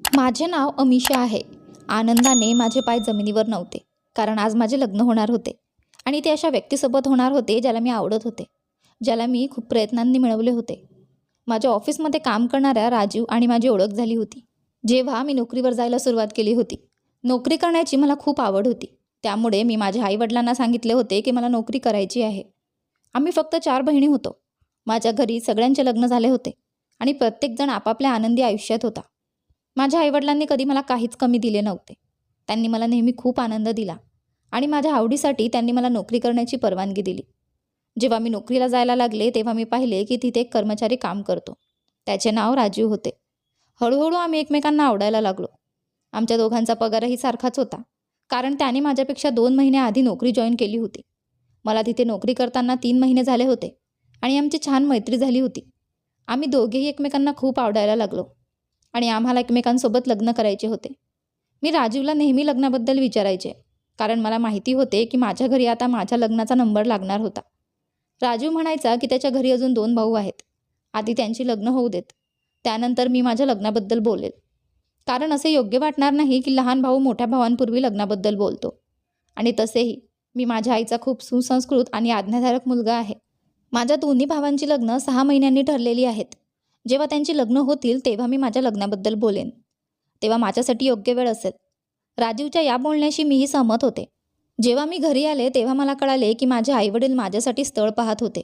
माझे नाव अमिषा आहे. आनंदाने माझे पाय जमिनीवर नव्हते कारण आज माझे लग्न होणार होते. आणि ते अशा व्यक्तीसोबत होणार होते ज्याला मी आवडत होते ज्याला मी खूप प्रयत्नांनी मिळवले होते. माझ्या ऑफिसमध्ये काम करणाऱ्या राजीव आणि माझी ओळख झाली होती. जेव्हा मी नोकरीवर जायला सुरुवात केली होती नोकरी करण्याची मला खूप आवड होती. त्यामुळे मी माझ्या आईवडिलांना सांगितले होते की मला नोकरी करायची आहे. आम्ही फक्त चार बहिणी होतो. माझ्या घरी सगळ्यांचे लग्न झाले होते आणि प्रत्येकजण आपापल्या आनंदी आयुष्यात होता. माझ्या आईवडिलांनी कधी मला काहीच कमी दिले नव्हते. त्यांनी मला नेहमी खूप आनंद दिला आणि माझ्या आवडीसाठी त्यांनी मला नोकरी करण्याची परवानगी दिली. जेव्हा मी नोकरीला जायला लागले तेव्हा मी पाहिले की तिथे एक कर्मचारी काम करतो. त्याचे नाव राजीव होते. हळूहळू आम्ही एकमेकांना आवडायला लागलो. आमच्या दोघांचा पगारही सारखाच होता कारण त्याने माझ्यापेक्षा दोन महिन्याआधी नोकरी जॉईन केली होती. मला तिथे नोकरी करताना तीन महिने झाले होते आणि आमची छान मैत्री झाली होती. आम्ही दोघेही एकमेकांना खूप आवडायला लागलो. आणि आम्हाला एकमेकांसोबत लग्न करायचे होते. मी राजीवला नेहमी लग्नाबद्दल विचारायचे कारण मला माहिती होते की माझ्या घरी आता माझ्या लग्नाचा नंबर लागणार होता. राजीव म्हणायचा की त्याच्या घरी अजून दोन भाऊ आहेत. आधी त्यांची लग्न होऊ देत. त्यानंतर मी माझ्या लग्नाबद्दल बोलेल. कारण असे योग्य वाटणार नाही की लहान भाऊ मोठ्या भावांपूर्वी लग्नाबद्दल बोलतो. आणि तसेही मी माझ्या आईचा खूप सुसंस्कृत आणि आज्ञाधारक मुलगा आहे. माझ्या दोन्ही भावांची लग्न सहा महिन्यांनी ठरलेली आहेत. जेव्हा त्यांची लग्न होतील तेव्हा मी माझ्या लग्नाबद्दल बोलेन. तेव्हा माझ्यासाठी योग्य वेळ असेल. राजीवच्या या बोलण्याशी मीही सहमत होते. जेव्हा मी घरी आले तेव्हा मला कळाले की माझे आईवडील माझ्यासाठी स्थळ पाहत होते.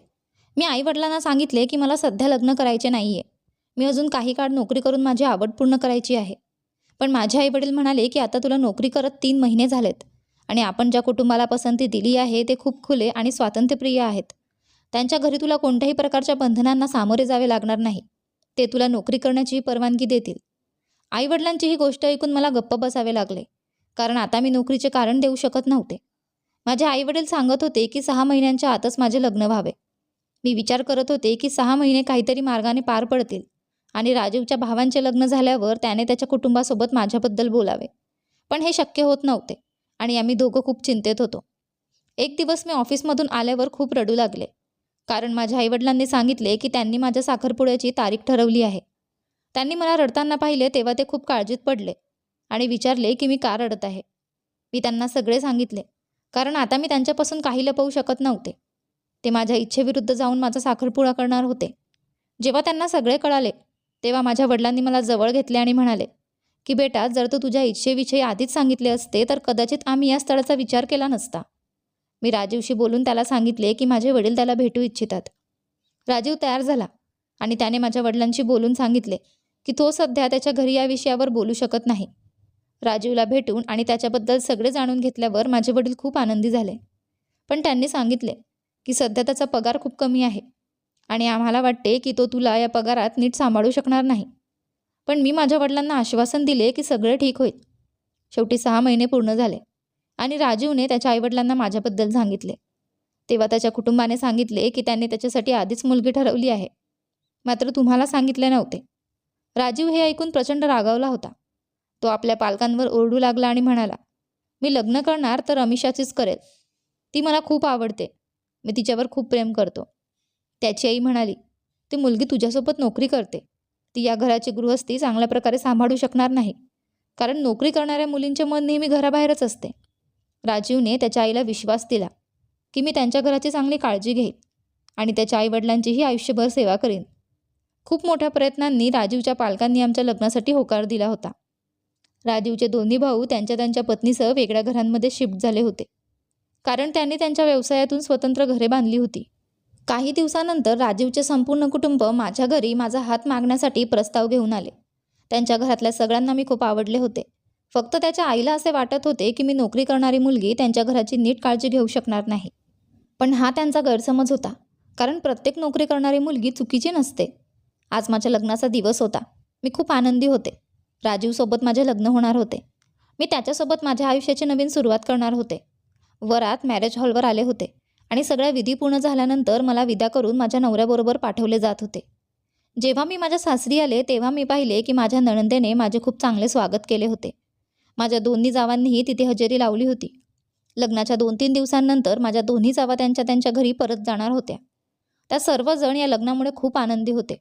मी आईवडिलांना सांगितले की मला सध्या लग्न करायचे नाही आहे मी अजून काही काळ नोकरी करून माझी आवड पूर्ण करायची आहे. पण माझे आईवडील म्हणाले की आता तुला नोकरी करत तीन महिने झालेत आणि आपण ज्या कुटुंबाला पसंती दिली आहे ते खूप खुले आणि स्वातंत्र्यप्रिय आहेत. त्यांच्या घरी तुला कोणत्याही प्रकारच्या बंधनांना सामोरे जावे लागणार नाही. ते तुला नोकरी करण्याचीही परवानगी देतील. आईवडिलांची ही गोष्ट ऐकून मला गप्प बसावे लागले. कारण आता मी नोकरीचे कारण देऊ शकत नव्हते. माझे आईवडील सांगत होते की सहा महिन्यांच्या आतच माझे लग्न व्हावे. मी विचार करत होते की सहा महिने काहीतरी मार्गाने पार पडतील आणि राजीवच्या भावांचे लग्न झाल्यावर त्याने त्याच्या कुटुंबासोबत माझ्याबद्दल बोलावे. पण हे शक्य होत नव्हते आणि आम्ही दोघं खूप चिंतेत होतो. एक दिवस मी ऑफिसमधून आल्यावर खूप रडू लागले. कारण माझ्या आईवडिलांनी सांगितले की त्यांनी माझ्या साखरपुड्याची तारीख ठरवली आहे. त्यांनी मला रडताना पाहिले तेव्हा ते खूप काळजीत पडले आणि विचारले की मी का रडत आहे? मी त्यांना सगळे सांगितले कारण आता मी त्यांच्यापासून काही लपवू शकत नव्हते. ते माझ्या इच्छेविरुद्ध जाऊन माझा साखरपुडा करणार होते. जेव्हा त्यांना सगळे कळाले तेव्हा माझ्या वडिलांनी मला जवळ घेतले आणि म्हणाले की बेटा जर तू तुझ्या इच्छेविषयी आधीच सांगितले असते तर कदाचित आम्ही या स्थळाचा विचार केला नसता. मी राजीवशी बोलून त्याला सांगितले की माझे वडील त्याला भेटू इच्छितात. राजीव तयार झाला आणि त्याने माझ्या वडिलांशी बोलून सांगितले की तो सध्या त्याच्या घरी या विषयावर बोलू शकत नाही. राजीवला भेटून आणि त्याच्याबद्दल सगळे जाणून घेतल्यावर माझे वडील खूप आनंदी झाले. पण त्यांनी सांगितले की सध्या त्याचा पगार खूप कमी आहे आणि आम्हाला वाटते की तो तुला या पगारात नीट सांभाळू शकणार नाही. पण मी माझ्या वडिलांना आश्वासन दिले की सगळं ठीक होईल. शेवटी सहा महिने पूर्ण झाले. आणि राजीवने त्याच्या आईवडिलांना माझ्याबद्दल सांगितले. तेव्हा त्याच्या कुटुंबाने सांगितले की त्यांनी त्याच्यासाठी आधीच मुलगी ठरवली आहे. मात्र तुम्हाला सांगितले नव्हते. राजीव हे ऐकून प्रचंड रागावला होता. तो आपल्या पालकांवर ओरडू लागला आणि म्हणाला मी लग्न करणार तर अमिषाचीच करेल. ती मला खूप आवडते. मी तिच्यावर खूप प्रेम करतो. त्याची आई म्हणाली ती मुलगी तुझ्यासोबत नोकरी करते. ती या घराची गृहस्थी चांगल्या प्रकारे सांभाळू शकणार नाही. कारण नोकरी करणाऱ्या मुलींचे मन नेहमी घराबाहेरच असते. राजीवने त्याच्या आईला विश्वास दिला की मी त्यांच्या घराची चांगली काळजी घेईन आणि त्याच्या आईवडिलांचीही आयुष्यभर सेवा करीन. खूप मोठ्या प्रयत्नांनी राजीवच्या पालकांनी आमच्या लग्नासाठी होकार दिला होता. राजीवचे दोन्ही भाऊ त्यांच्या त्यांच्या पत्नीसह वेगळ्या घरांमध्ये शिफ्ट झाले होते. कारण त्यांनी त्यांच्या व्यवसायातून स्वतंत्र घरे बांधली होती. काही दिवसानंतर राजीवचे संपूर्ण कुटुंब माझ्या घरी माझा हात मागण्यासाठी प्रस्ताव घेऊन आले. त्यांच्या घरातल्या सगळ्यांना मी खूप आवडले होते. फक्त त्याच्या आईला असे वाटत होते की मी नोकरी करणारी मुलगी त्यांच्या घराची नीट काळजी घेऊ शकणार नाही. पण हा त्यांचा गैरसमज होता. कारण प्रत्येक नोकरी करणारी मुलगी चुकीची नसते. आज माझ्या लग्नाचा दिवस होता. मी खूप आनंदी होते. राजीवसोबत माझे लग्न होणार होते. मी त्याच्यासोबत माझ्या आयुष्याची नवीन सुरुवात करणार होते. वरात मॅरेज हॉलवर आले होते. आणि सगळ्या विधी पूर्ण झाल्यानंतर मला विदा करून माझ्या नवऱ्याबरोबर पाठवले जात होते. जेव्हा मी माझ्या सासरी आले तेव्हा मी पाहिले की माझ्या नणंदेने माझे खूप चांगले स्वागत केले होते. माझ्या दोन्ही जावांनीही तिथे हजेरी लावली होती. लग्नाच्या दोन तीन दिवसांनंतर माझ्या दोन्ही जावा त्यांच्या त्यांच्या घरी परत जाणार होत्या. त्या सर्वजण या लग्नामुळे खूप आनंदी होते.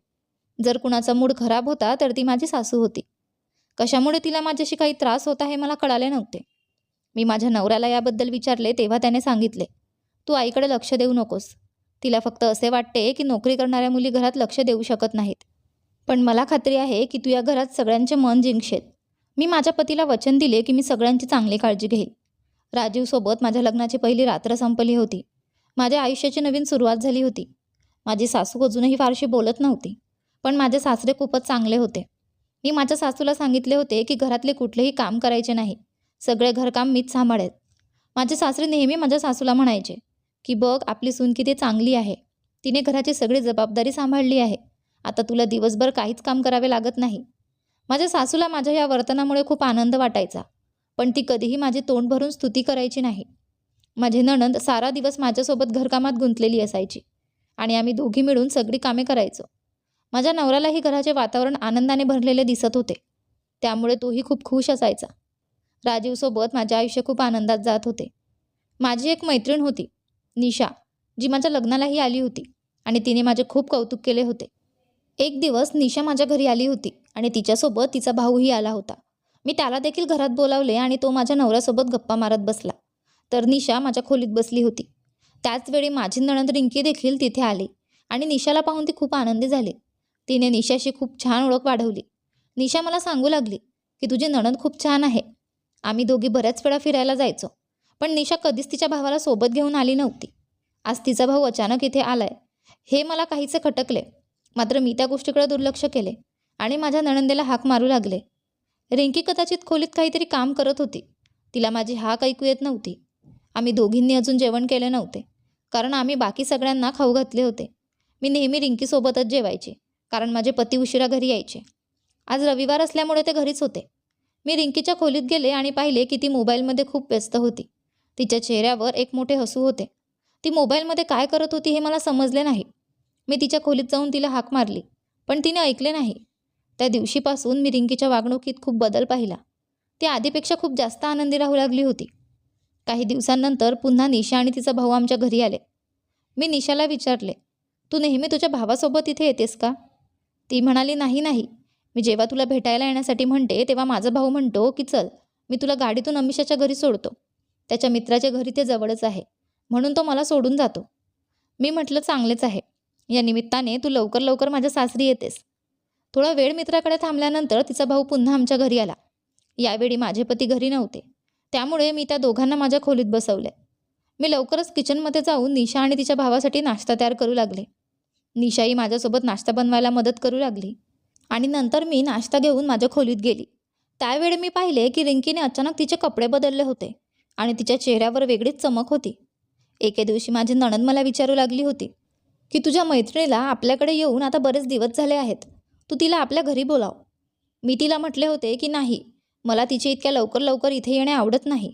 जर कुणाचा मूड खराब होता तर ती माझी सासू होती. कशामुळे तिला माझ्याशी काही त्रास होता हे मला कळाले नव्हते. मी माझ्या नवऱ्याला याबद्दल विचारले तेव्हा त्याने सांगितले तू आईकडे लक्ष देऊ नकोस. तिला फक्त असे वाटते की नोकरी करणाऱ्या मुली घरात लक्ष देऊ शकत नाहीत. पण मला खात्री आहे की तू या घरात सगळ्यांचे मन जिंकशेत मी माझ्या पतीला वचन दिले की मी सगळ्यांची चांगली काळजी घेईल. राजीवसोबत माझ्या लग्नाची पहिली रात्र संपली होती. माझ्या आयुष्याची नवीन सुरुवात झाली होती. माझी सासू अजूनही फारशी बोलत नव्हती पण माझे सासरे खूपच चांगले होते. मी माझ्या सासूला सांगितले होते की घरातले कुठलेही काम करायचे नाही सगळे घरकाम मीच सांभाळेल. माझे सासरे नेहमी माझ्या सासूला म्हणायचे की बघ आपली सून किती चांगली आहे. तिने घराची सगळी जबाबदारी सांभाळली आहे. आता तुला दिवसभर काहीच काम करावे लागत नाही. माझ्या सासूला माझ्या या वर्तनामुळे खूप आनंद वाटायचा पण ती कधीही माझी तोंड भरून स्तुती करायची नाही. माझी नणंद सारा दिवस माझ्यासोबत घरकामात गुंतलेली असायची आणि आम्ही दोघी मिळून सगळी कामे करायचो. माझ्या नवऱ्यालाही घराचे वातावरण आनंदाने भरलेले दिसत होते. त्यामुळे तोही खूप खुश असायचा. राजीवसोबत माझे आयुष्य खूप आनंदात जात होते. माझी एक मैत्रीण होती निशा जी माझ्या लग्नालाही आली होती आणि तिने माझे खूप कौतुक केले होते. एक दिवस निशा माझ्या घरी आली होती. आणि तिच्यासोबत तिचा भाऊही आला होता. मी त्याला देखील घरात बोलावले आणि तो माझ्या नवऱ्यासोबत गप्पा मारत बसला. तर निशा माझ्या खोलीत बसली होती. त्याचवेळी माझी नणंद रिंकी देखील तिथे आली आणि निशाला पाहून ती खूप आनंदी झाली. तिने निशाशी खूप छान ओळख वाढवली. निशा मला सांगू लागली की तुझी नणंद खूप छान आहे. आम्ही दोघी बऱ्याच वेळा फिरायला जायचो पण निशा कधीच तिच्या भावाला सोबत घेऊन आली नव्हती. आज तिचा भाऊ अचानक इथे आलाय. हे मला काहीसे खटकले. मात्र मी त्या गोष्टीकडे दुर्लक्ष केले. आणि माझ्या नणंदेला हाक मारू लागले. रिंकी कदाचित खोलीत काहीतरी काम करत होती. तिला माझी हाक ऐकू येत नव्हती. आम्ही दोघींनी अजून जेवण केले नव्हते. कारण आम्ही बाकी सगळ्यांना खाऊ घातले होते. मी नेहमी रिंकीसोबतच जेवायचे कारण माझे पती उशिरा घरी यायचे. आज रविवार असल्यामुळे ते घरीच होते. मी रिंकीच्या खोलीत गेले आणि पाहिले की ती मोबाईलमध्ये खूप व्यस्त होती. तिच्या चेहऱ्यावर एक मोठे हसू होते. ती मोबाईलमध्ये काय करत होती हे मला समजले नाही. मी तिच्या खोलीत जाऊन तिला हाक मारली पण तिने ऐकले नाही. त्या दिवशीपासून मी रिंकीच्या वागणुकीत खूप बदल पाहिला. ती आधीपेक्षा खूप जास्त आनंदी राहू लागली होती. काही दिवसांनंतर पुन्हा निशा आणि तिचा भाऊ आमच्या घरी आले. मी निशाला विचारले तू नेहमी तुझ्या भावासोबत इथे येतेस का? ती म्हणाली नाही नाही. मी जेव्हा तुला भेटायला येण्यासाठी म्हणते तेव्हा माझा भाऊ म्हणतो की चल मी तुला गाडीतून अमिषाच्या घरी सोडतो. त्याच्या मित्राच्या घरी ते जवळच आहे. म्हणून तो मला सोडून जातो. मी म्हटलं चांगलेच आहे. या निमित्ताने तू लवकर लवकर माझ्या सासरी येतेस. थोडा वेळ मित्राकडे थांबल्यानंतर तिचा भाऊ पुन्हा आमच्या घरी आला. यावेळी माझे पती घरी नव्हते. त्यामुळे मी त्या दोघांना माझ्या खोलीत बसवले. मी लवकरच किचनमध्ये जाऊन निशा आणि तिच्या भावासाठी नाश्ता तयार करू लागले. निशाही माझ्यासोबत नाश्ता बनवायला मदत करू लागली आणि नंतर मी नाश्ता घेऊन माझ्या खोलीत गेली. त्यावेळी मी पाहिले की रिंकीने अचानक तिचे कपडे बदलले होते आणि तिच्या चेहऱ्यावर वेगळीच चमक होती. एके दिवशी माझी नणंद मला विचारू लागली होती की तुझ्या मैत्रिणीला आपल्याकडे येऊन आता बरेच दिवस झाले आहेत. तू तिला आपल्या घरी बोलाव. मी तिला म्हटले होते की नाही मला तिची इतक्या लवकर लवकर इथे येणे आवडत नाही.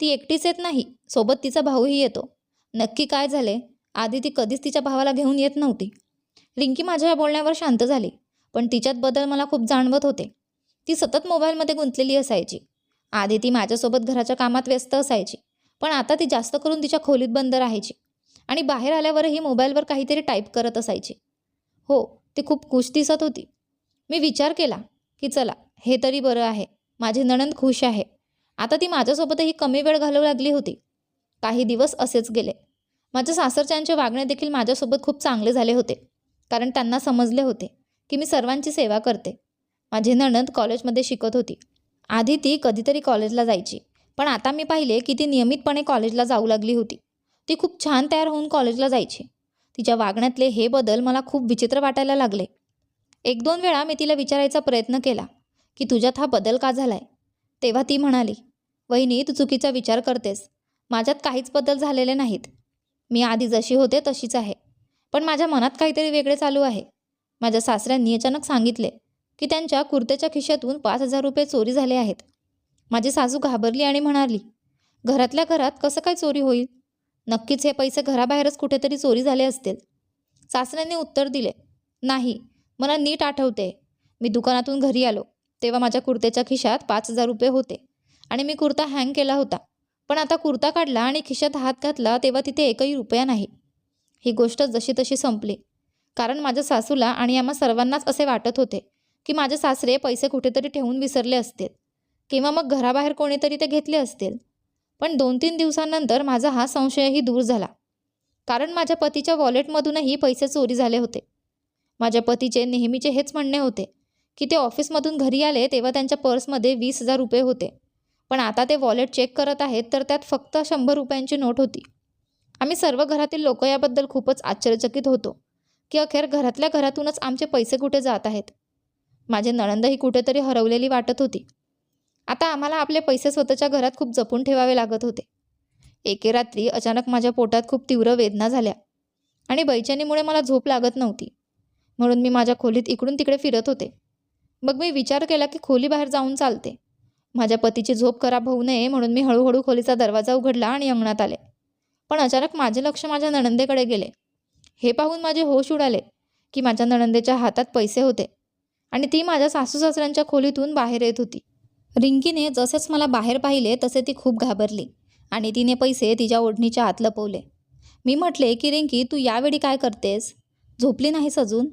ती एकटीच येत नाही सोबत तिचा भाऊही येतो. नक्की काय झाले? आधी ती कधीच तिच्या भावाला घेऊन येत नव्हती. रिंकी माझ्या या बोलण्यावर शांत झाली पण तिच्यात बदल मला खूप जाणवत होते. ती सतत मोबाईलमध्ये गुंतलेली असायची. आधी ती माझ्यासोबत घराच्या कामात व्यस्त असायची पण आता ती जास्त करून तिच्या खोलीत बंद राहायची आणि बाहेर आल्यावरही मोबाईलवर काहीतरी टाईप करत असायची. हो ती खूप खुश दिसत होती. मी विचार केला की चला हे तरी बरं आहे. माझी नणंद खुश आहे. आता ती माझ्यासोबतही कमी वेळ घालवू लागली होती. काही दिवस असेच गेले. माझ्या सासरच्यांचे वागणे देखील माझ्यासोबत खूप चांगले झाले होते. कारण त्यांना समजले होते की मी सर्वांची सेवा करते. माझी नणंद कॉलेजमध्ये शिकत होती. आधी ती कधीतरी कॉलेजला जायची. पण आता मी पाहिले की ती नियमितपणे कॉलेजला जाऊ लागली होती. ती खूप छान तयार होऊन कॉलेजला जायची. तिच्या वागण्यातले हे बदल मला खूप विचित्र वाटायला लागले. एक दोन वेळा मी तिला विचारायचा प्रयत्न केला की तुझ्यात हा बदल का झालाय? तेव्हा ती म्हणाली वहिनी तू चुकीचा विचार करतेस. माझ्यात काहीच बदल झालेले नाहीत. मी आधी जशी होते तशीच आहे. पण माझ्या मनात काहीतरी वेगळे चालू आहे. माझ्या सासऱ्यांनी अचानक सांगितले की त्यांच्या कुर्त्याच्या खिशातून पाच हजार रुपये चोरी झाले आहेत. माझी सासू घाबरली आणि म्हणाली घरातल्या घरात कसं काय चोरी होईल? नक्कीच हे पैसे घराबाहेरच कुठेतरी चोरी झाले असतील. सासऱ्यांनी उत्तर दिले नाही. मला नीट आठवते. मी दुकानातून घरी आलो तेव्हा माझ्या कुर्त्याच्या खिशात पाच हजार रुपये होते आणि मी कुर्ता हँग केला होता. पण आता कुर्ता काढला आणि खिशात हात घातला तेव्हा तिथे एकही रुपया नाही. ही गोष्ट जशी तशी संपली. कारण माझ्या सासूला आणि आम्हा सर्वांनाच असे वाटत होते की माझे सासरे पैसे कुठेतरी ठेवून विसरले असतील किंवा मग घराबाहेर कोणीतरी ते घेतले असतील. पण दोन तीन दिवसांनंतर माझा हा संशयही दूर झाला. कारण माझ्या पतीच्या वॉलेटमधूनही पैसे चोरी झाले होते. माझ्या पतीचे नेहमीचे हेच म्हणणे होते की ते ऑफिसमधून घरी आले तेव्हा त्यांच्या पर्समध्ये वीस हजार रुपये होते. पण आता ते वॉलेट चेक करत आहेत तर त्यात फक्त शंभर रुपयांची नोट होती. आम्ही सर्व घरातील लोक याबद्दल खूपच आश्चर्यचकित होतो की अखेर घरातल्या घरातूनच आमचे पैसे कुठे जात आहेत? माझे नणंदही कुठेतरी हरवलेली वाटत होती. आता आम्हाला आपले पैसे स्वतःच्या घरात खूप जपून ठेवावे लागत होते. एके रात्री अचानक माझ्या पोटात खूप तीव्र वेदना झाल्या आणि बैचनीमुळे मला झोप लागत नव्हती. म्हणून मी माझ्या खोलीत इकडून तिकडे फिरत होते. मग मी विचार केला की खोलीबाहेर जाऊन चालते. माझ्या पतीची झोप खराब होऊ नये म्हणून मी हळूहळू खोलीचा दरवाजा उघडला आणि अंगणात आले. पण अचानक माझे लक्ष माझ्या नणंदेकडे गेले. हे पाहून माझे होश उडाले की माझ्या नणंदेच्या हातात पैसे होते आणि ती माझ्या सासू सासऱ्यांच्या खोलीतून बाहेर येत होती. रिंकीने जसेच मला बाहेर पाहिले तसे ती खूप घाबरली आणि तिने पैसे तिच्या ओढणीच्या आत लपवले. मी म्हटले की रिंकी तू यावेळी काय करतेस? झोपली नाहीस अजून?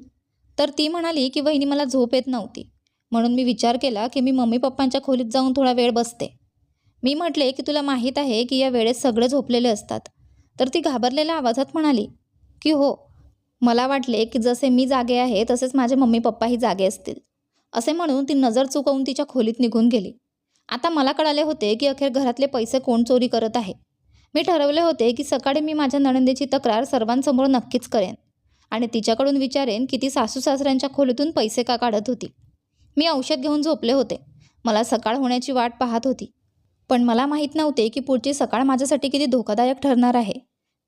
तर ती म्हणाली की वहिनी मला झोप येत नव्हती. म्हणून मी विचार केला की मी मम्मी पप्पांच्या खोलीत जाऊन थोडा वेळ बसते. मी म्हटले की तुला माहीत आहे की या वेळेत सगळे झोपलेले असतात. तर ती घाबरलेल्या आवाजात म्हणाली की हो मला वाटले की जसे मी जागे आहे तसेच माझे मम्मी पप्पाही जागे असतील. असे म्हणून ती नजर चुकवून तिच्या खोलीत निघून गेली. आता मला कळाले होते की अखेर घरातले पैसे कोण चोरी करत आहे. मी ठरवले होते की सकाळी मी माझ्या नणंदेची तक्रार सर्वांसमोर नक्कीच करेन. आणि तिच्याकडून विचारेन की ती सासू सासऱ्यांच्या खोलीतून पैसे का काढत होती. मी औषध घेऊन झोपले होते. मला सकाळ होण्याची वाट पाहत होती. पण मला माहीत नव्हते की पुढची सकाळ माझ्यासाठी किती धोकादायक ठरणार आहे.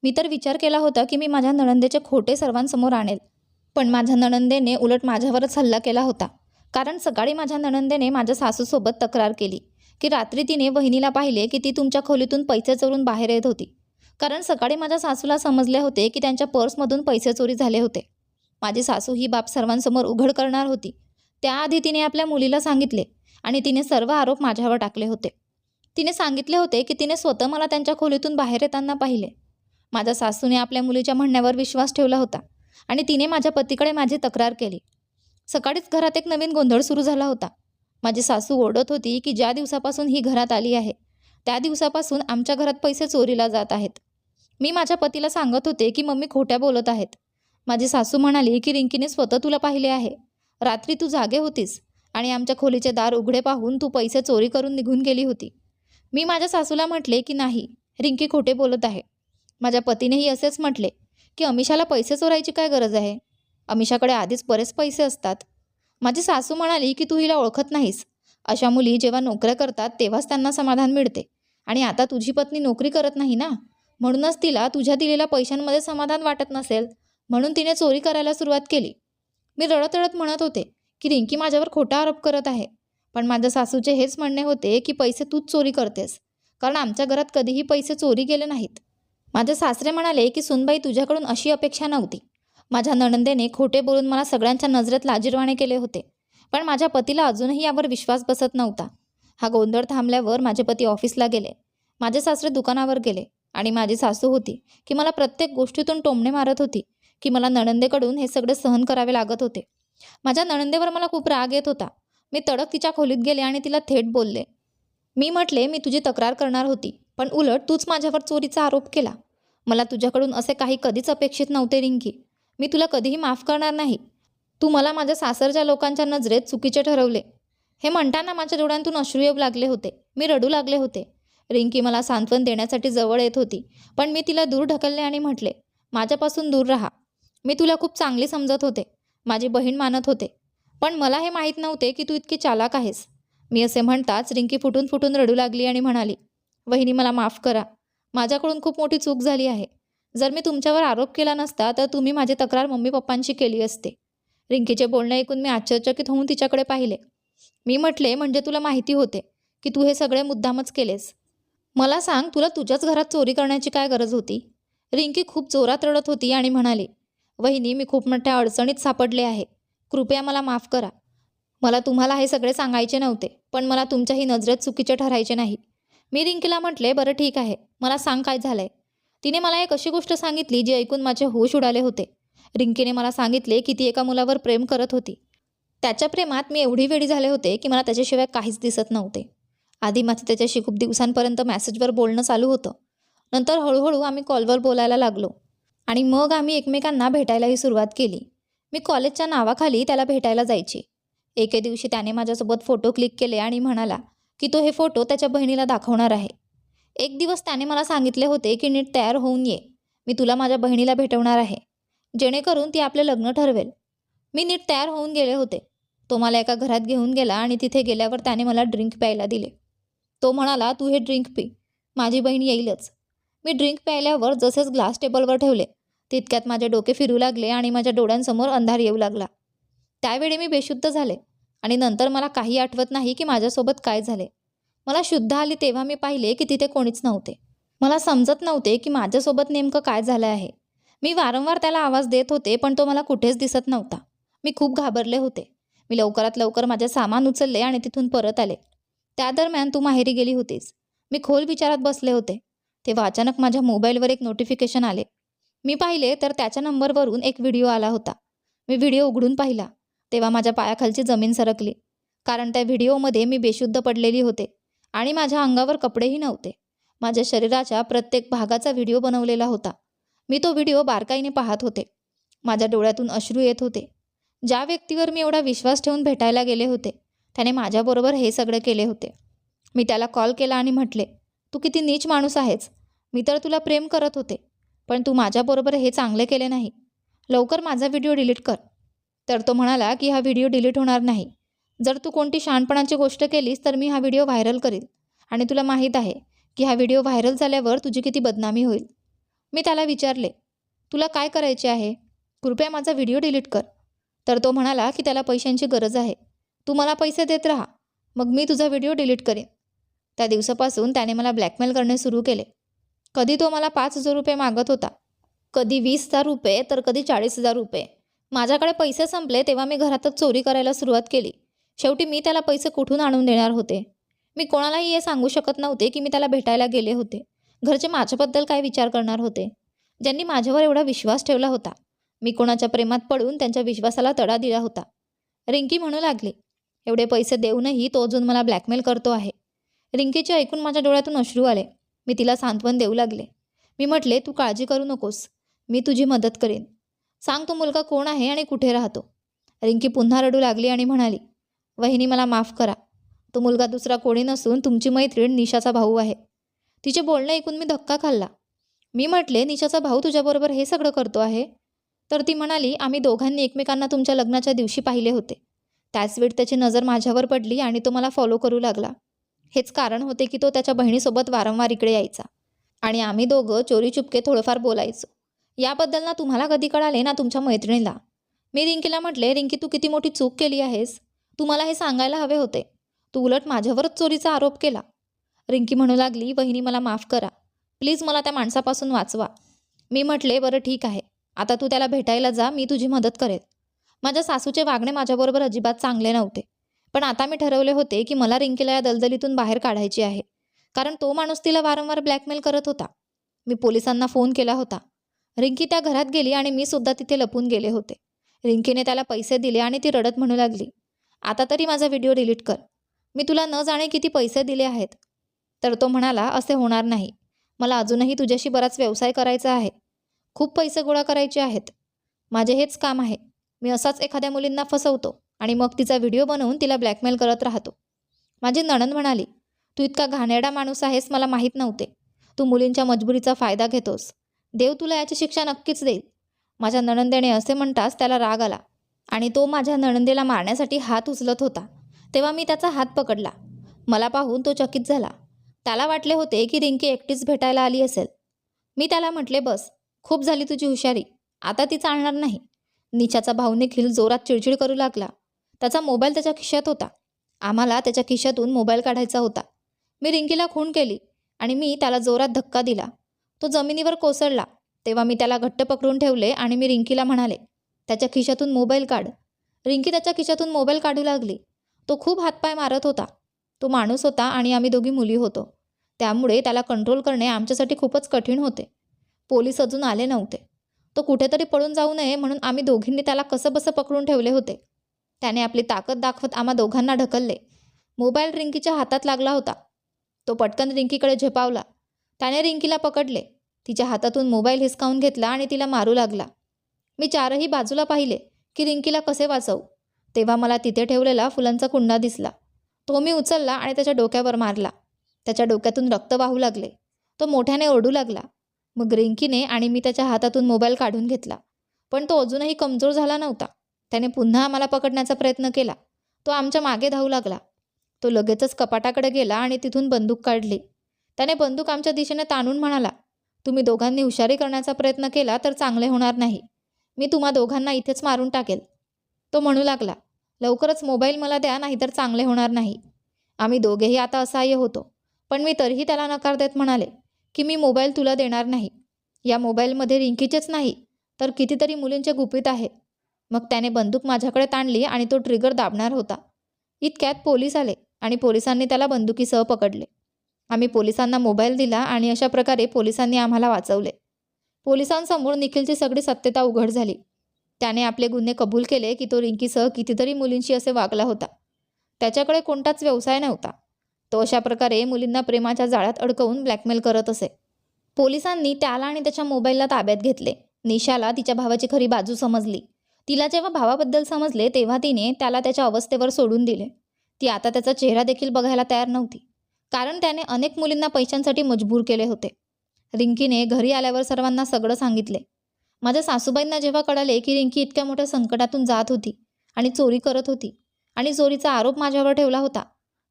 मी तर विचार केला होता की मी माझ्या नणंदेचे खोटे सर्वांसमोर आणेल. पण माझ्या नणंदेने उलट माझ्यावरच हल्ला केला होता. कारण सकाळी माझ्या नणंदेने माझ्या सासूसोबत तक्रार केली की रात्री तिने वहिनीला पाहिले की ती तुमच्या खोलीतून पैसे चोरून बाहेर येत होती. कारण सकाळी माझ्या सासूला समजले होते की त्यांच्या पर्समधून पैसे चोरी झाले होते. माझी सासू ही बाब सर्वांसमोर उघड करणार होती. त्याआधी तिने आपल्या मुलीला सांगितले आणि तिने सर्व आरोप माझ्यावर टाकले होते. तिने सांगितले होते की तिने स्वतः मला त्यांच्या खोलीतून बाहेर येताना पाहिले. माझ्या सासूने आपल्या मुलीच्या म्हणण्यावर विश्वास ठेवला होता आणि तिने माझ्या पतीकडे माझी तक्रार केली. सकाळीच घरात एक नवीन गोंधळ सुरू झाला होता. माझी सासू ओढत होती की ज्या दिवसापासून ही घरात आली आहे त्या दिवसापासून आमच्या घरात पैसे चोरीला जात आहेत. मी माझ्या पतीला सांगत होते की मम्मी खोट्या बोलत आहेत. माझी सासू म्हणाली की रिंकीने स्वतः तुला पाहिले आहे. रात्री तू जागे होतीस आणि आमच्या खोलीचे दार उघडे पाहून तू पैसे चोरी करून निघून गेली होती. मी माझ्या सासूला म्हटले की नाही रिंकी खोटे बोलत आहे. माझ्या पतीनेही असेच म्हटले की अमिषाला पैसे चोरायची काय गरज आहे? अमिषाकडे आधीच बरेच पैसे असतात. माझी सासू म्हणाली की तू हिला ओळखत नाहीस. अशा मुली जेव्हा नोकऱ्या करतात तेव्हाच त्यांना समाधान मिळते. आणि आता तुझी पत्नी नोकरी करत नाही ना? म्हणूनच तिला तुझ्या दिलेल्या पैशांमध्ये समाधान वाटत नसेल. म्हणून तिने चोरी करायला सुरुवात केली. मी रडत रडत म्हणत होते की रिंकी माझ्यावर खोटा आरोप करत आहे. पण माझ्या सासूचे हेच म्हणणे होते की पैसे तूच चोरी करतेस. कारण आमच्या घरात कधीही पैसे चोरी गेले नाहीत. माझे सासरे म्हणाले की सुनबाई तुझ्याकडून अशी अपेक्षा नव्हती. माझ्या नणंदेने खोटे बोलून मला सगळ्यांच्या नजरेत लाजीरवाणे केले होते. पण माझ्या पतीला अजूनही यावर विश्वास बसत नव्हता. हा गोंधळ थांबल्यावर माझे पती ऑफिसला गेले. माझे सासरे दुकानावर गेले आणि माझी सासू होती की मला प्रत्येक गोष्टीतून टोमणे मारत होती की मला नणंदेकडून हे सगळे सहन करावे लागत होते. माझ्या नणंदेवर मला खूप राग येत होता. मी तडक तिच्या खोलीत गेले आणि तिला थेट बोलले मी म्हटले मी तुझी तक्रार करणार होती पण उलट तूच माझ्यावर चोरीचा आरोप केला. मला तुझ्याकडून असे काही कधीच अपेक्षित नव्हते रिंकी. मी तुला कधीही माफ करणार नाही. तू मला माझ्या सासरच्या लोकांच्या नजरेत चुकीचे ठरवले. हे म्हणताना माझ्या डोळ्यांतून अश्रू येऊ लागले होते. मी रडू लागले होते. रिंकी मला सांत्वन देण्यासाठी जवळ येत होती पण मी तिला दूर ढकलले आणि म्हटले माझ्यापासून दूर राहा. मी तुला खूप चांगली समजत होते. माझी बहीण मानत होते. पण मला हे माहीत नव्हते की तू इतकी चालाक आहेस. मी असे म्हणताच रिंकी फुटून फुटून रडू लागली आणि म्हणाली वहिनी मला माफ करा. माझ्याकडून खूप मोठी चूक झाली आहे. जर मी तुमच्यावर आरोप केला नसता तर तुम्ही माझी तक्रार मम्मी पप्पांशी केली असते. रिंकीचे बोलणे ऐकून मी आश्चर्यचकित होऊन तिच्याकडे पाहिले. मी म्हटले म्हणजे तुला माहिती होते की तू हे सगळे मुद्दामच केलेस. मला सांग तुला तुझ्याच घरात चोरी करण्याची काय गरज होती? रिंकी खूप जोरात रडत होती आणि म्हणाली वहिनी मी खूप मोठ्या अडचणीत सापडले आहे. कृपया मला माफ करा. मला तुम्हाला हे सगळे सांगायचे नव्हते पण मला तुमच्याही नजरेत चुकीचे ठरायचे नाही. मी रिंकीला म्हटले बरं ठीक आहे. मला सांग काय झालंय. तिने मला एक अशी गोष्ट सांगितली जी ऐकून माझे होश उडाले होते. रिंकीने मला सांगितले की ती एका मुलावर प्रेम करत होती. त्याच्या प्रेमात मी एवढी वेळी झाले होते की मला त्याच्याशिवाय काहीच दिसत नव्हते. आधी माझं त्याच्याशी खूप दिवसांपर्यंत मॅसेजवर बोलणं चालू होतं. नंतर हळूहळू आम्ही कॉलवर बोलायला लागलो. आणि मग आम्ही एकमेकांना भेटायलाही सुरुवात केली. मी कॉलेजच्या नावाखाली त्याला भेटायला जायची. एके दिवशी त्याने माझ्यासोबत फोटो क्लिक केले आणि म्हणाला की तो हे फोटो त्याच्या बहिणीला दाखवणार आहे. एक दिवस त्याने मला सांगितले होते की नीट तयार होऊन ये. मी तुला माझ्या बहिणीला भेटवणार आहे. जेणेकरून ती आपले लग्न ठरवेल. मी नीट तयार होऊन गेले होते. तो मला एका घरात घेऊन गेला आणि तिथे गेल्यावर त्याने मला ड्रिंक प्यायला दिले. तो म्हणाला तू हे ड्रिंक पी. माझी बहीण येईलच. मी ड्रिंक प्यायल्यावर जसेच ग्लास टेबलवर ठेवले तितक्यात माझे डोके फिरू लागले आणि माझ्या डोळ्यांसमोर अंधार येऊ लागला. त्यावेळी मी बेशुद्ध झाले आणि नंतर मला काही आठवत नाही की माझ्यासोबत काय झाले. मला शुद्ध आली तेव्हा मी पाहिले की तिथे कोणीच नव्हते. मला समजत नव्हते की माझ्यासोबत नेमकं काय झालं आहे. मी वारंवार त्याला आवाज देत होते पण तो मला कुठेच दिसत नव्हता. मी खूप घाबरले होते. मी लवकरात लवकर माझे सामान उचलले आणि तिथून परत आले. त्या दरम्यान तू माहेरी गेली होतीस. मी खोल विचारात बसले होते. तेव्हा अचानक माझ्या मोबाईलवर एक नोटिफिकेशन आले. मी पाहिले तर त्याच्या नंबरवरून एक व्हिडिओ आला होता. मी व्हिडिओ उघडून पाहिला. तेव्हा माझ्या पायाखालची जमीन सरकली. कारण त्या व्हिडिओमध्ये मी बेशुद्ध पडलेली होते आणि माझ्या अंगावर कपडेही नव्हते. माझ्या शरीराच्या प्रत्येक भागाचा व्हिडिओ बनवलेला होता. मी तो व्हिडिओ बारकाईने पाहत होते. माझ्या डोळ्यातून अश्रू येत होते. ज्या व्यक्तीवर मी एवढा विश्वास ठेवून भेटायला गेले होते त्याने माझ्याबरोबर हे सगळं केले होते. मी त्याला कॉल केला आणि म्हटले तू किती नीच माणूस आहेस. मी तर तुला प्रेम करत होते पण तू माझ्याबरोबर हे चांगले केले नाही. लवकर माझा व्हिडिओ डिलीट कर. तर तो म्हणाला की हा व्हिडिओ डिलीट होणार नाही. जर तू कोणती शहाणपणाची गोष्ट केलीस तर मी हा व्हिडिओ व्हायरल करील आणि तुला माहीत आहे की हा व्हिडिओ व्हायरल झाल्यावर तुझी किती बदनामी होईल. मी त्याला विचारले तुला काय करायचे आहे? कृपया माझा व्हिडिओ डिलीट कर. तर तो म्हणाला की त्याला पैशांची गरज आहे. तू मला पैसे देत राहा. मग मी तुझा व्हिडिओ डिलीट करेन. त्या दिवसापासून त्याने मला ब्लॅकमेल करणे सुरू केले. कधी तो मला पाच हजार रुपये मागत होता? कधी वीस हजार रुपये तर कधी चाळीस हजार रुपये. माझ्याकडे पैसे संपले तेव्हा मी घरातच चोरी करायला सुरुवात केली. शेवटी मी त्याला पैसे कुठून आणून देणार होते? मी कोणालाही हे सांगू शकत नव्हते की मी त्याला भेटायला गेले होते. घरचे माझ्याबद्दल काय विचार करणार होते? ज्यांनी माझ्यावर एवढा विश्वास ठेवला होता. मी कोणाच्या प्रेमात पडून त्यांच्या विश्वासाला तडा दिला होता. रिंकी म्हणू लागली एवढे पैसे देऊनही तो अजून मला ब्लॅकमेल करतो आहे. रिंकीचे ऐकून माझ्या डोळ्यातून अश्रू आले. मी तिला सांत्वन देऊ लागले. मी म्हटले तू काळजी करू नकोस. मी तुझी मदत करेन. सांग तो मुलगा कोण आहे आणि कुठे राहतो. रिंकी पुन्हा रडू लागली आणि म्हणाली वहिनी मला माफ करा. तो मुलगा दुसरा कोणी नसून तुमची मैत्रीण निशाचा भाऊ आहे. तिचे बोलणं ऐकून मी धक्का खाल्ला. मी म्हटले निशाचा भाऊ तुझ्याबरोबर हे सगळं करतो आहे? तर ती म्हणाली आम्ही दोघांनी एकमेकांना तुमच्या लग्नाच्या दिवशी पाहिले होते. त्याच वेळ त्याची नजर माझ्यावर पडली आणि तो मला फॉलो करू लागला. हेच कारण होते की तो त्याच्या बहिणीसोबत वारंवार इकडे यायचा. आणि आम्ही दोघं चोरी चुपके थोडंफार बोलायचो. याबद्दल ना तुम्हाला कधी कळाले ना तुमच्या मैत्रिणीला? मी रिंकीला म्हटले रिंकी तू किती मोठी चूक केली आहेस. तू मला हे सांगायला हवे होते. तू उलट माझ्यावरच चोरीचा आरोप केला. रिंकी म्हणू लागली वहिनी मला माफ करा. प्लीज मला त्या माणसापासून वाचवा. मी म्हटले बरं ठीक आहे. आता तू त्याला भेटायला जा मी तुझी मदत करेल. माझ्या सासूचे वागणे माझ्याबरोबर अजिबात चांगले नव्हते. पण आता मी ठरवले होते की मला रिंकीला या दलदलीतून बाहेर काढायची आहे कारण तो माणूस तिला वारंवार ब्लॅकमेल करत होता. मी पोलिसांना फोन केला होता. रिंकी त्या घरात गेली आणि मी सुद्धा तिथे लपून गेले होते. रिंकीने त्याला पैसे दिले आणि ती रडत म्हणू लागली आता तरी माझा व्हिडिओ डिलीट कर. मी तुला न जाणे किती पैसे दिले आहेत? तर तो म्हणाला असे होणार नाही. मला अजूनही तुझ्याशी बराच व्यवसाय करायचा आहे. खूप पैसे गोळा करायचे आहेत. माझे हेच काम आहे. मी असाच एखाद्या मुलींना फसवतो आणि मग तिचा व्हिडिओ बनवून तिला ब्लॅकमेल करत राहतो. माझी नणंद म्हणाली तू इतका घाणेरडा माणूस आहेस मला माहीत नव्हते. तू मुलींच्या मजबुरीचा फायदा घेतोस. देव तुला याची शिक्षा नक्कीच देईल. माझ्या नणंदेने असे म्हणताच त्याला राग आला आणि तो माझ्या नणंदेला मारण्यासाठी हात उचलत होता. तेव्हा मी त्याचा हात पकडला. मला पाहून तो चकित झाला. त्याला वाटले होते की रिंकी एकटीच भेटायला आली असेल. मी त्याला म्हटले बस खूप झाली तुझी हुशारी. आता ती चालणार नाही. निशाचा भाऊ निखिल जोरात चिडचिड करू लागला. त्याचा मोबाईल त्याच्या खिशात होता. आम्हाला त्याच्या खिशातून मोबाईल काढायचा होता. मी रिंकीला खून केली आणि मी त्याला जोरात धक्का दिला. तो जमिनीवर कोसळला. तेव्हा मी त्याला घट्ट पकडून ठेवले आणि मी रिंकीला म्हणाले त्याच्या खिशातून मोबाईल काढ. रिंकी त्याच्या खिशातून मोबाईल काढू लागली. तो खूप हातपाय मारत होता. तो माणूस होता आणि आम्ही दोघी मुली होतो. त्यामुळे त्याला कंट्रोल करणे आमच्यासाठी खूपच कठीण होते. पोलीस अजून आले नव्हते. तो कुठेतरी पळून जाऊ नये म्हणून आम्ही दोघींनी त्याला कसं बसं पकडून ठेवले होते. त्याने आपली ताकद दाखवत आम्हा दोघांना ढकलले. मोबाईल रिंकीच्या हातात लागला होता. तो पटकन रिंकीकडे झेपावला. त्याने रिंकीला पकडले. तिच्या हातातून मोबाईल हिसकावून घेतला आणि तिला मारू लागला. मी चारही बाजूला पाहिले की रिंकीला कसे वाचवू. तेव्हा मला तिथे ठेवलेला फुलांचा कुंडा दिसला. तो मी उचलला आणि त्याच्या डोक्यावर मारला. त्याच्या डोक्यातून रक्त वाहू लागले. तो मोठ्याने ओरडू लागला. मग रिंकीने आणि मी त्याच्या हातातून मोबाईल काढून घेतला. पण तो अजूनही कमजोर झाला नव्हता. त्याने पुन्हा आम्हाला पकडण्याचा प्रयत्न केला. तो आमच्या मागे धावू लागला. तो लगेचच कपाटाकडे गेला आणि तिथून बंदूक काढली. त्याने बंदूक आमच्या दिशेने ताणून म्हणाला तुम्ही दोघांनी हुशारी करण्याचा प्रयत्न केला तर चांगले होणार नाही. मी तुम्हा दोघांना इथेच मारून टाकेल. तो म्हणू लागला लवकरच मोबाईल मला द्या नाहीतर चांगले होणार नाही. आम्ही दोघेही आता असहाय्य होतो. पण मी तरीही त्याला नकार देत म्हणाले. की मी मोबाईल तुला देणार नाही. या मोबाईलमध्ये रिंकीचेच नाही तर कितीतरी मुलींचे गुपित आहे. मग त्याने बंदूक माझ्याकडे ताणली आणि तो ट्रिगर दाबणार होता. इतक्यात पोलीस आले आणि पोलिसांनी त्याला बंदुकीसह पकडले. आम्ही पोलिसांना मोबाईल दिला आणि अशा प्रकारे पोलिसांनी आम्हाला वाचवले. पोलिसांसमोर निखिलची सगळी सत्यता उघड झाली. त्याने आपले गुन्हे कबूल केले की तो रिंकीसह कितीतरी मुलींशी असे वागला होता. त्याच्याकडे कोणताच व्यवसाय नव्हता. तो अशा प्रकारे मुलींना प्रेमाच्या जाळ्यात अडकवून ब्लॅकमेल करत असे. पोलिसांनी त्याला आणि त्याच्या मोबाईलला ताब्यात घेतले. निशाला तिच्या भावाची खरी बाजू समजली. तिला जेव्हा भावाबद्दल समजले तेव्हा तिने त्याला त्याच्या अवस्थेवर सोडून दिले. ती आता त्याचा चेहरा देखील बघायला तयार नव्हती. कारण त्याने अनेक मुलींना पैशांसाठी मजबूर केले होते. रिंकीने घरी आल्यावर सर्वांना सगळं सांगितले. माझ्या सासूबाईंना जेव्हा कळाले की रिंकी इतक्या मोठ्या संकटातून जात होती आणि चोरी करत होती आणि चोरीचा आरोप माझ्यावर ठेवला होता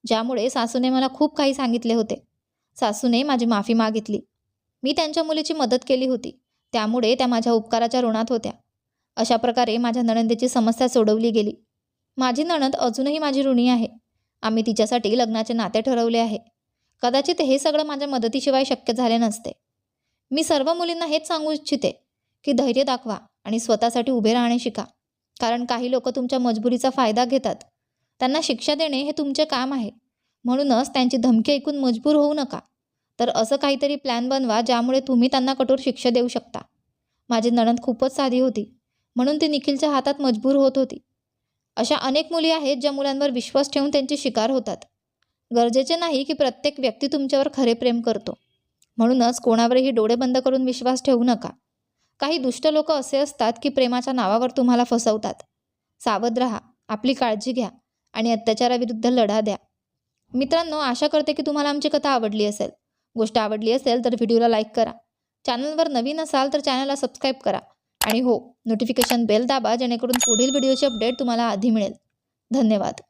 ज्यामुळे सासूने मला खूप काही सांगितले होते. सासूने माझी माफी मागितली. मी त्यांच्या मुलीची मदत केली होती. त्यामुळे त्या माझ्या उपकाराच्या ऋणात होत्या. अशा प्रकारे माझ्या नणंदीची समस्या सोडवली गेली. माझी नणंद अजूनही माझी ऋणी आहे. आम्ही तिच्यासाठी लग्नाचे नाते ठरवले आहे. कदाचित हे सगळं माझ्या मदतीशिवाय शक्य झाले नसते. मी सर्व मुलींना हेच सांगू इच्छिते की धैर्य दाखवा आणि स्वतःसाठी उभे राहणे शिका. कारण काही लोक तुमच्या मजबुरीचा फायदा घेतात. त्यांना शिक्षा देणे हे तुमचे काम आहे. म्हणूनच त्यांची धमकी ऐकून मजबूर होऊ नका. तर असं काहीतरी प्लॅन बनवा ज्यामुळे तुम्ही त्यांना कठोर शिक्षा देऊ शकता. माझी नणंद खूपच साधी होती. म्हणून ती निखिलच्या हातात मजबूर होत होती. अशा अनेक मुली आहेत ज्या मुलांवर विश्वास ठेवून त्यांची शिकार होतात. गरजेचे नाही की प्रत्येक व्यक्ती तुमच्यावर खरे प्रेम करतो. म्हणूनच कोणावरही डोळे बंद करून विश्वास ठेवू नका. काही दुष्ट लोक असे असतात की प्रेमाच्या नावावर तुम्हाला फसवतात. सावध राहा. आपली काळजी घ्या. आणि अत्याचाराविरुद्ध लढा द्या. मित्रांनो आशा करते की तुम्हाला आमची कथा आवडली असेल. गोष्ट आवडली असेल तर व्हिडिओला लाईक करा. चॅनलवर नवीन असाल तर चॅनलला सबस्क्राईब करा. आणि हो नोटिफिकेशन बेल दाबा जेणेकरून पुढील व्हिडिओचे अपडेट तुम्हाला आधी मिळेल. धन्यवाद.